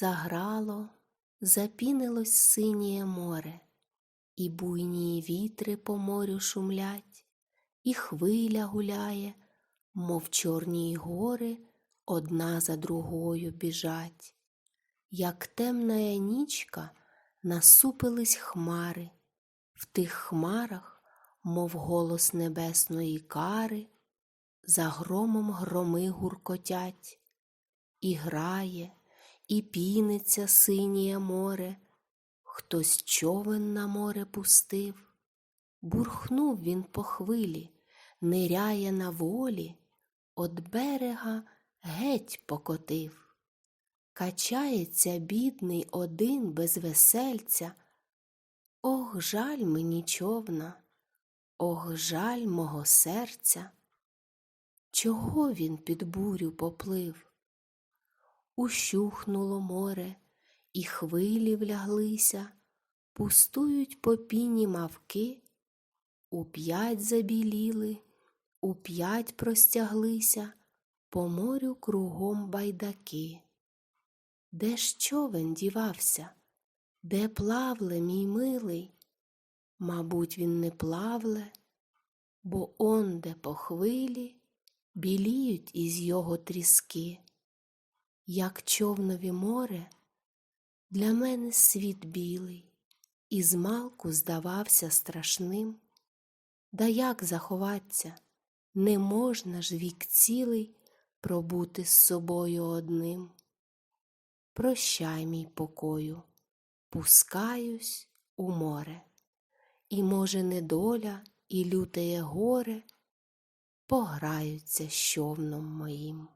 Заграло, запінилось синє море, і буйні вітри по морю шумлять, і хвиля гуляє, мов чорні гори одна за другою біжать. Як темная нічка, насупились хмари, в тих хмарах, мов голос небесної кари, за громом громи гуркотять, і грає, і піниться синє море, хтось човен на море пустив, бурхнув він по хвилі, ниряє на волі, от берега геть покотив. Качається бідний один без весельця. Ох, жаль мені човна, ох, жаль мого серця. Чого він під бурю поплив? Ущухнуло море, і хвилі вляглися, пустують по піні мавки, уп'ять забіліли, уп'ять простяглися, по морю кругом байдаки. Де ж човен дівався? Де плавле, мій милий? Мабуть, він не плавле, бо онде по хвилі біліють із його тріски. Як човнові море, для мене світ білий, і змалку здавався страшним. Да як заховаться, не можна ж вік цілий пробути з собою одним. Прощай, мій покою, пускаюсь у море, і, може, недоля і лютеє горе пограються з човном моїм.